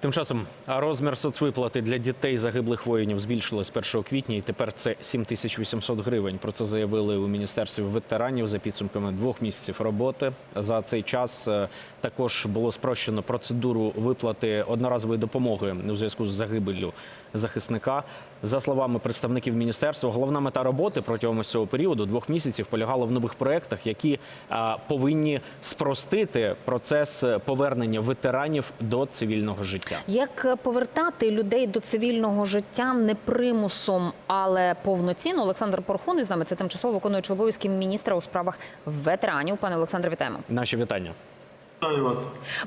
Тим часом розмір соцвиплати для дітей загиблих воїнів збільшили з 1 квітня, і тепер це 7800 гривень. Про це заявили у міністерстві ветеранів за підсумками двох місяців роботи. За цей час е, також було спрощено процедуру виплати одноразової допомоги у зв'язку з загибеллю захисника. За словами представників міністерства, головна мета роботи протягом цього періоду двох місяців полягала в нових проєктах, які а, повинні спростити процес повернення ветеранів до цивільного життя. Як повертати людей до цивільного життя не примусом, але повноцінно? Олександр Порхун із нами це тимчасово виконуючий обов'язки міністра у справах ветеранів. Пане Олександре, вітаємо. Наші вітання.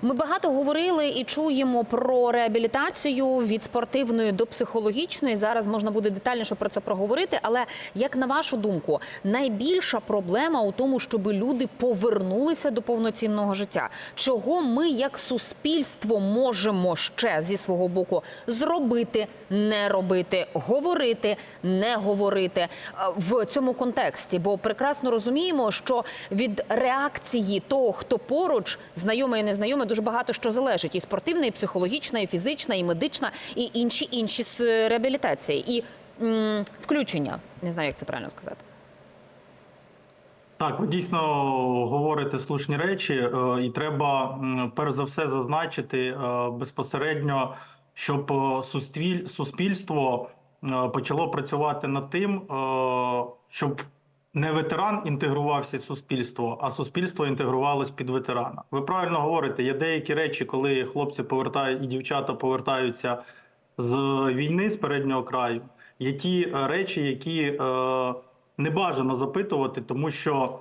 Ми багато говорили і чуємо про реабілітацію від спортивної до психологічної. Зараз можна буде детальніше про це проговорити. Але як на вашу думку, найбільша проблема у тому, щоб люди повернулися до повноцінного життя? Чого ми, як суспільство, можемо ще зі свого боку зробити, не робити, говорити, не говорити е, в цьому контексті? Бо прекрасно розуміємо, що від реакції того, хто поруч, знайоме і незнайоме, дуже багато що залежить: і спортивна, і психологічна, і фізична, і медична, і інші інші з реабілітації, і м, включення. Не знаю, як це правильно сказати. Так, ви дійсно говорите слушні речі, е, і треба перш за все зазначити е, безпосередньо, щоб е, суспіль- суспільство почало працювати над тим, щоб не ветеран інтегрувався в суспільство, а суспільство інтегрувалось під ветерана. Ви правильно говорите, є деякі речі, коли хлопці повертають і дівчата повертаються з війни з переднього краю. Є ті е, речі, які е, не бажано запитувати, тому що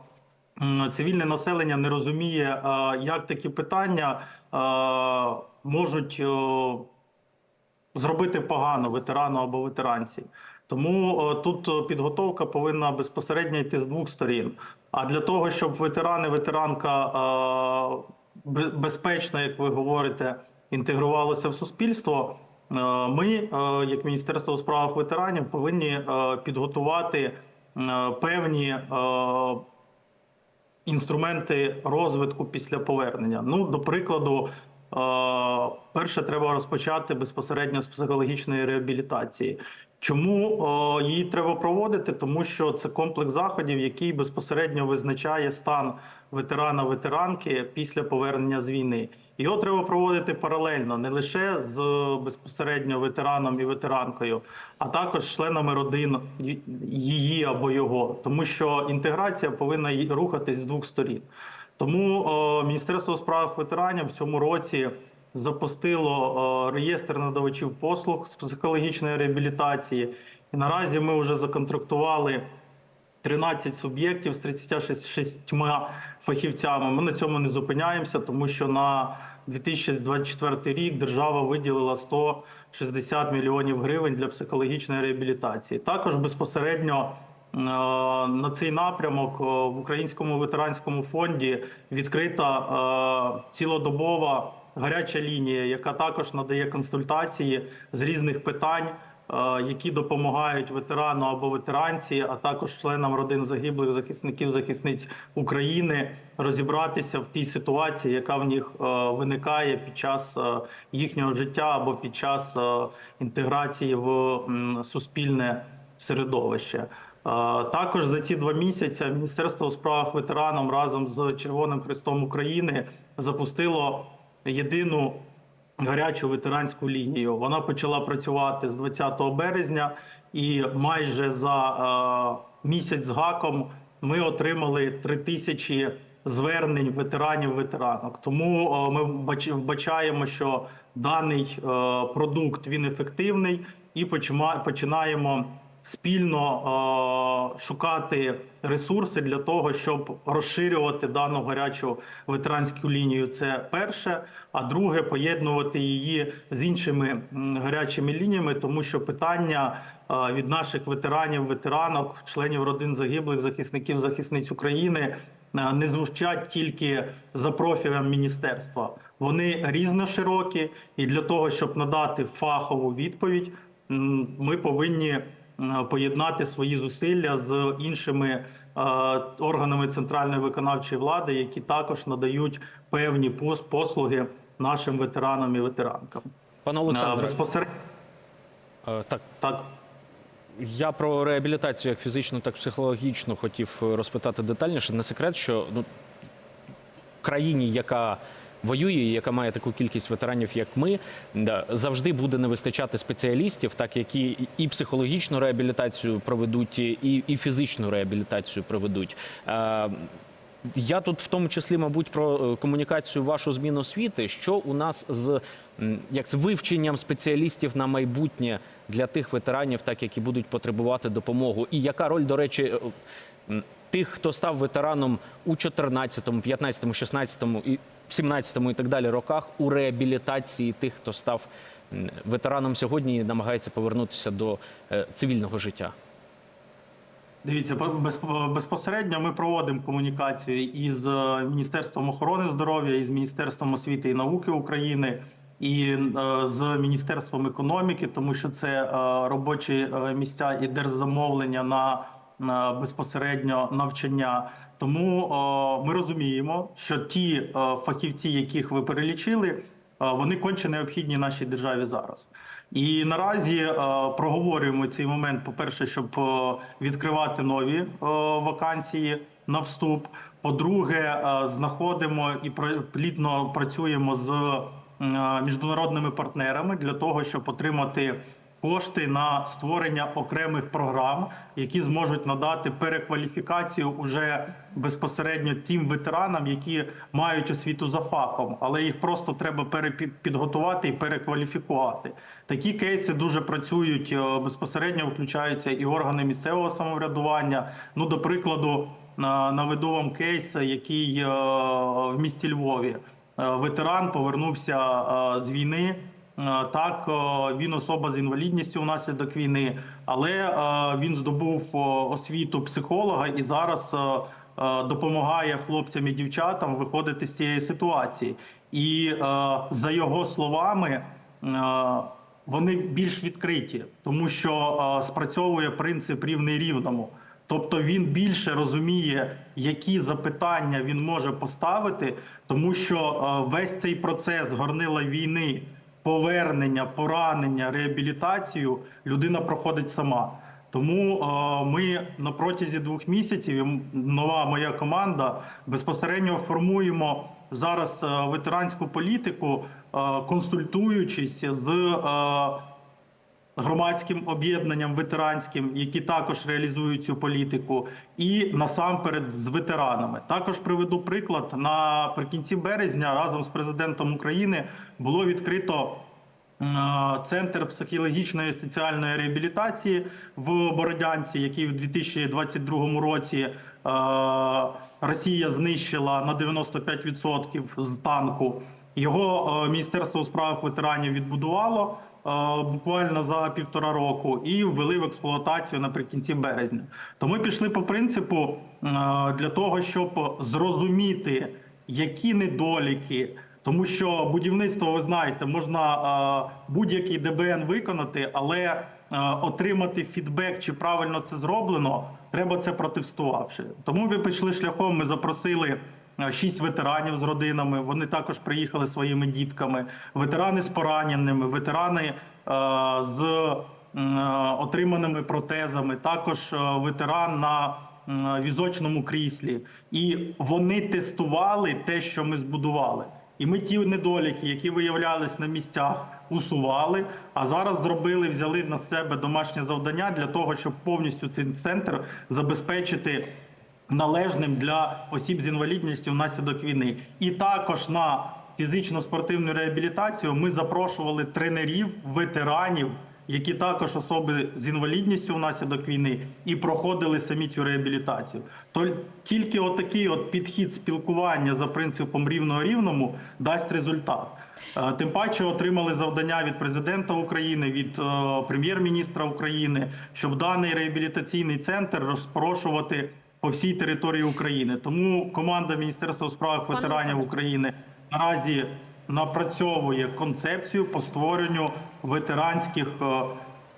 цивільне населення не розуміє, е, як такі питання е, можуть е, зробити погано ветерану або ветеранці. Тому е, тут е, підготовка повинна безпосередньо йти з двох сторін. А для того, щоб ветерани, ветеранка е, безпечно, як ви говорите, інтегрувалося в суспільство. Ми, як Міністерство у справах ветеранів, повинні підготувати певні інструменти розвитку після повернення. Ну, до прикладу, перше, треба розпочати безпосередньо з психологічної реабілітації. Чому е, її треба проводити? Тому що це комплекс заходів, який безпосередньо визначає стан ветерана ветеранки після повернення з війни. Його треба проводити паралельно, не лише з безпосередньо ветераном і ветеранкою, а також членами родин її або його, тому що інтеграція повинна рухатись з двох сторін. Тому е, Міністерство у справах ветеранів в цьому році запустило е, реєстр надавачів послуг з психологічної реабілітації. І наразі ми вже законтрактували 13 суб'єктів з 36 фахівцями. Ми на цьому не зупиняємося, тому що на 2024 рік держава виділила 160 мільйонів гривень для психологічної реабілітації. Також безпосередньо на цей напрямок е, в Українському ветеранському фонді відкрита е, цілодобова гаряча лінія, яка також надає консультації з різних питань е, які допомагають ветерану або ветеранці, а також членам родин загиблих захисників захисниць України розібратися в тій ситуації, яка в них е, виникає під час е, їхнього життя або під час е, інтеграції в суспільне середовище. Також за ці два місяці Міністерство у справах ветеранам разом з Червоним Хрестом України запустило єдину гарячу ветеранську лінію. Вона почала працювати з 20 березня, і майже за місяць з гаком ми отримали 3 тисячі звернень ветеранів ветеранок. Тому ми бач- вбачаємо, що даний продукт він ефективний, і починаємо спільно е, шукати ресурси для того, щоб розширювати дану гарячу ветеранську лінію. Це перше. А друге, поєднувати її з іншими гарячими лініями, тому що питання е, від наших ветеранів, ветеранок, членів родин загиблих, захисників, захисниць України не звучать тільки за профілем міністерства. Вони різноширокі, і для того, щоб надати фахову відповідь, ми повинні поєднати свої зусилля з іншими е, органами центральної виконавчої влади, які також надають певні послуги нашим ветеранам і ветеранкам. Пане Олександре, Безпосередньо е, так так. Я про реабілітацію як фізичну, так і психологічну хотів розпитати детальніше. Не секрет, що ну, країні, яка воює, яка має таку кількість ветеранів, як ми, завжди буде не вистачати спеціалістів, так які і психологічну реабілітацію проведуть, і, і фізичну реабілітацію проведуть. Я тут в тому числі, мабуть, про е, комунікацію вашу зміну освіти. Що у нас з як з вивченням спеціалістів на майбутнє для тих ветеранів, так які будуть потребувати допомогу, і яка роль, до речі, е, тих, хто став ветераном у 14-му, 15-му, 16-му і 17-му і так далі роках у реабілітації тих, хто став ветераном сьогодні і намагається повернутися до е, цивільного життя. Дивіться, по- безп- безпосередньо ми проводимо комунікацію із е, Міністерством охорони здоров'я, із Міністерством освіти і науки України і е, з Міністерством економіки, тому що це робочі місця і держзамовлення на безпосередньо навчання. Тому е, ми розуміємо, що ті е, фахівці, яких ви перелічили, е, вони конче необхідні нашій державі зараз. І наразі е, проговорюємо цей момент. По перше, щоб е, відкривати нові е, вакансії на вступ. По-друге, е, знаходимо і плідно працюємо з е, міжнародними партнерами для того, щоб отримати кошти на створення окремих програм, які зможуть надати перекваліфікацію уже безпосередньо тим ветеранам, які мають освіту за фахом, але їх просто треба перепідготувати і перекваліфікувати. Такі кейси дуже працюють е, безпосередньо, включаються і органи місцевого самоврядування. Ну, до прикладу, на- наведу вам кейс, який е, в місті Львові. Е, Ветеран повернувся з війни. Е, Так, е, він особа з інвалідністю внаслідок війни, але е, він здобув освіту психолога і зараз допомагає хлопцям і дівчатам виходити з цієї ситуації. І за його словами, вони більш відкриті, тому що спрацьовує принцип рівний рівному. Тобто він більше розуміє, які запитання він може поставити, тому що весь цей процес горнила війни, повернення, поранення, реабілітацію людина проходить сама. Тому е, ми на протязі двох місяців нова моя команда безпосередньо формуємо зараз е, ветеранську політику, е, консультуючись з громадським об'єднанням ветеранським, які також реалізують цю політику, і насамперед з ветеранами. Також приведу приклад наприкінці березня разом з президентом України було відкрито. е, Центр психологічної і соціальної реабілітації в Бородянці, який в 2022 році е, Росія знищила на 95% з танку. Його е, Міністерство у справах ветеранів відбудувало буквально за півтора року і ввели в експлуатацію наприкінці березня. То ми пішли по принципу е, для того, щоб зрозуміти, які недоліки. Тому що будівництво, ви знаєте, можна е, будь-який ДБН виконати, але е, отримати фідбек, чи правильно це зроблено, треба це протестувавши. Тому ми пішли шляхом. Ми запросили е, шість ветеранів з родинами. Вони також приїхали своїми дітками, ветерани з пораненими, ветерани е, з е, отриманими протезами, також е, ветеран на візочному кріслі. І вони тестували те, що ми збудували. І ми ті недоліки, які виявлялись на місцях, усували. А зараз зробили, взяли на себе домашнє завдання для того, щоб повністю цей центр забезпечити належним для осіб з інвалідністю внаслідок війни. І також на фізично-спортивну реабілітацію ми запрошували тренерів, ветеранів, які також особи з інвалідністю внаслідок війни і проходили самі цю реабілітацію. То тільки отакий от підхід спілкування за принципом рівного рівному дасть результат. Е, Тим паче отримали завдання від президента України, від е, прем'єр-міністра України, щоб даний реабілітаційний центр розпорошувати по всій території України. Тому команда Міністерства у справах ветеранів України наразі напрацьовує концепцію по створенню ветеранських е,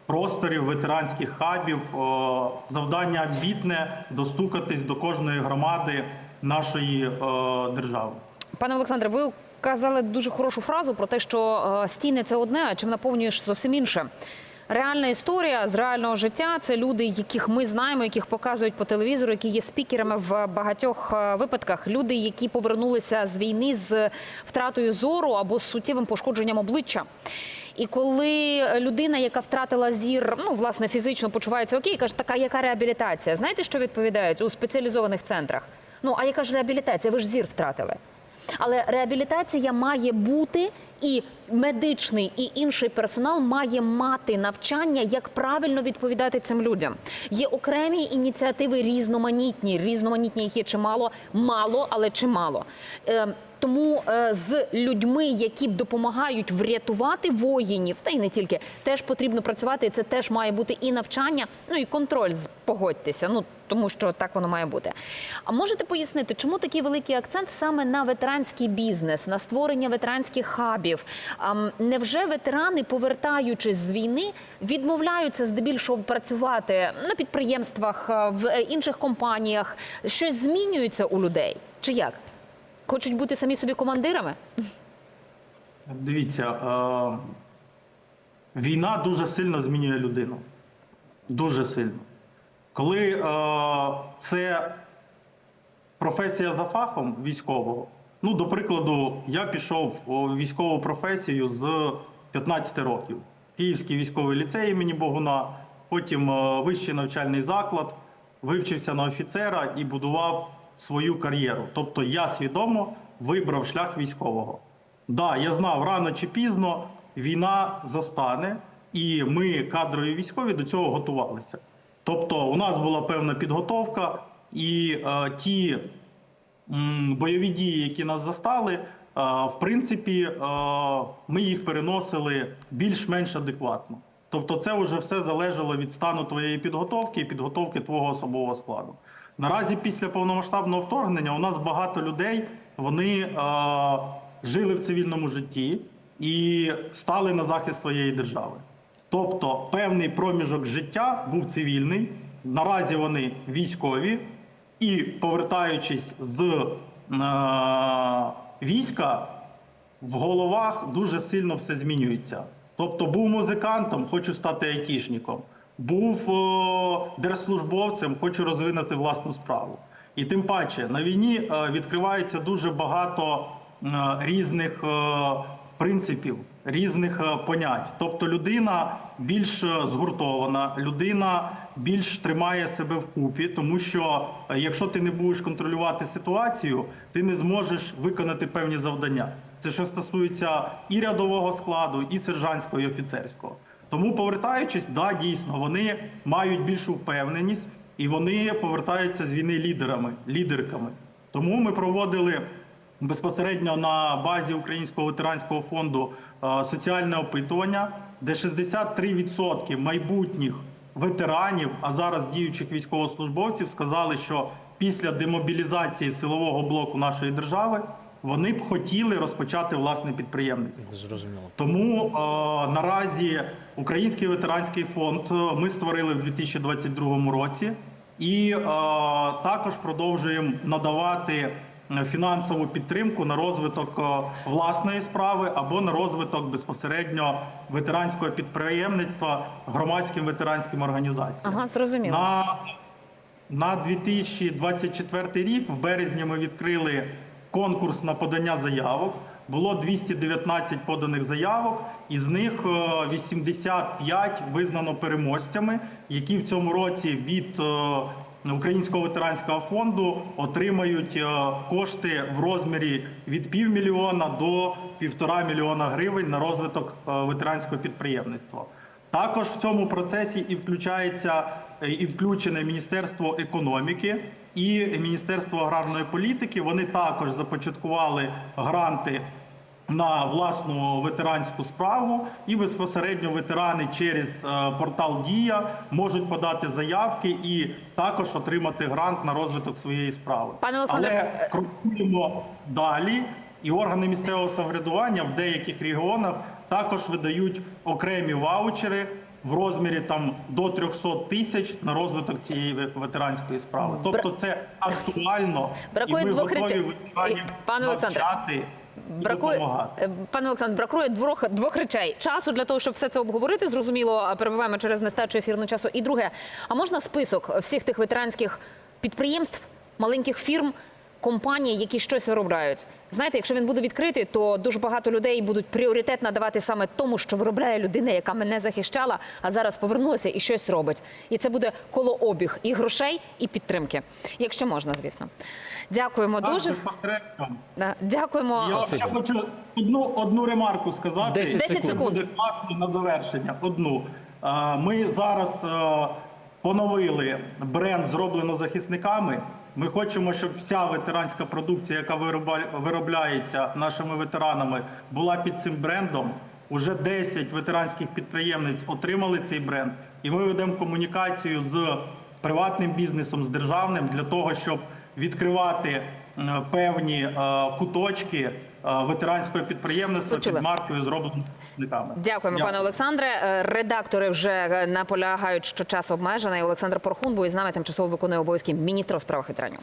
просторів, ветеранських хабів. Е, Завдання амбітне достукатись до кожної громади нашої е, держави. Пане Олександре, ви казали дуже хорошу фразу про те, що стіни це одне, а чим наповнюєш зовсім інше. Реальна історія з реального життя це люди, яких ми знаємо, яких показують по телевізору, які є спікерами в багатьох е, випадках. Люди, які повернулися з війни з втратою зору або з суттєвим пошкодженням обличчя. І коли людина, яка втратила зір, ну власне фізично почувається окей, каже, така яка реабілітація? Знаєте, що відповідають у спеціалізованих центрах? Ну а яка ж реабілітація? Ви ж зір втратили. Але реабілітація має бути, і медичний, і інший персонал має мати навчання, як правильно відповідати цим людям. Є окремі ініціативи різноманітні. Різноманітні їх є чимало, мало, але чимало. Е, тому е, з людьми, які допомагають врятувати воїнів, та й не тільки, теж потрібно працювати. І це теж має бути і навчання, ну і контроль. Погодьтеся. Ну тому що так воно має бути. А можете пояснити, чому такий великий акцент саме на ветеранський бізнес, на створення ветеранських хабів? А, невже ветерани, повертаючись з війни, відмовляються здебільшого працювати на підприємствах, в е, інших компаніях? Щось змінюється у людей? Чи як? Хочуть бути самі собі командирами? Дивіться, е, війна дуже сильно змінює людину. Дуже сильно. Коли е, це професія за фахом військового, ну, до прикладу, я пішов у військову професію з 15 років. Київський військовий ліцей імені Богуна, потім вищий навчальний заклад, вивчився на офіцера і будував свою кар'єру. Тобто я свідомо вибрав шлях військового. Да, я знав, рано чи пізно війна застане, і ми, кадрові військові, до цього готувалися. Тобто, у нас була певна підготовка, і е, ті м, бойові дії, які нас застали, е, в принципі, е, ми їх переносили більш-менш адекватно. Тобто, це вже все залежало від стану твоєї підготовки і підготовки твого особового складу. Наразі після повномасштабного вторгнення у нас багато людей вони е, жили в цивільному житті і стали на захист своєї держави. Тобто певний проміжок життя був цивільний. Наразі вони військові, і повертаючись з е, війська, в головах дуже сильно все змінюється. Тобто був музикантом, хочу стати айтішником, був о, держслужбовцем, хочу розвинути власну справу. І тим паче на війні е, відкривається дуже багато е, різних е, принципів, різних е, понять. Тобто людина більш згуртована, людина більш тримає себе вкупі, тому що е, якщо ти не будеш контролювати ситуацію, ти не зможеш виконати певні завдання. Це що стосується і рядового складу, і сержантського, і офіцерського. Тому, повертаючись, да, дійсно, вони мають більшу впевненість і вони повертаються з війни лідерами, лідерками. Тому ми проводили безпосередньо на базі Українського ветеранського фонду е, соціальне опитування, де 63% майбутніх ветеранів, а зараз діючих військовослужбовців, сказали, що після демобілізації силового блоку нашої держави вони б хотіли розпочати власне підприємництво. Зрозуміло. Тому е, наразі Український ветеранський фонд е, ми створили в 2022 році, і е, також продовжуємо надавати е, фінансову підтримку на розвиток е, власної справи або на розвиток безпосередньо ветеранського підприємництва громадським ветеранським організаціям. Ага, зрозуміло. На, на 2024 рік, в березні, ми відкрили конкурс на подання заявок. Було 219 поданих заявок, із них е, 85 визнано переможцями, які в цьому році від е, Українського ветеранського фонду отримають е, кошти в розмірі від півмільйона до півтора мільйона гривень на розвиток е, ветеранського підприємництва. Також в цьому процесі і включається е, і включене Міністерство економіки і Міністерство аграрної політики. Вони також започаткували гранти на власну ветеранську справу, і безпосередньо ветерани через е, портал Дія можуть подати заявки і також отримати грант на розвиток своєї справи. Пане Олександре, Але крокуємо далі, і органи місцевого самоврядування в деяких регіонах також видають окремі ваучери в розмірі там до 300 тисяч на розвиток цієї ветеранської справи. Тобто це актуально Бракує і ми двох готові ветеранів Пане навчати Бракує. Е, пане Олександр, бракує двох двох речей: часу для того, щоб все це обговорити. Зрозуміло, перебуваємо через нестачу ефірного часу. І друге, а можна список всіх тих ветеранських підприємств, маленьких фірм, компаній, які щось виробляють? Знаєте, якщо він буде відкритий, то дуже багато людей будуть пріоритет надавати саме тому, що виробляє людина, яка мене захищала, а зараз повернулася і щось робить. І це буде колообіг і грошей, і підтримки, якщо можна, звісно. Дякуємо Так, дуже. Дякуємо. Я ще хочу одну, одну ремарку сказати. 10 10 секунд. Буде класно на завершення. Одну. Ми зараз е, поновили бренд зроблено захисниками. Ми хочемо, щоб вся ветеранська продукція, яка виробляється нашими ветеранами, була під цим брендом. Уже 10 ветеранських підприємниць отримали цей бренд, і ми ведемо комунікацію з приватним бізнесом, з державним для того, щоб відкривати е, певні е, куточки ветеранського підприємництва Почули. під маркою зроблено. Дякуємо, пане Олександре. Е, Редактори вже е, наполягають, що час обмежений. Олександр Порхун був із нами тимчасово виконує обов'язки міністра у справах ветеранів.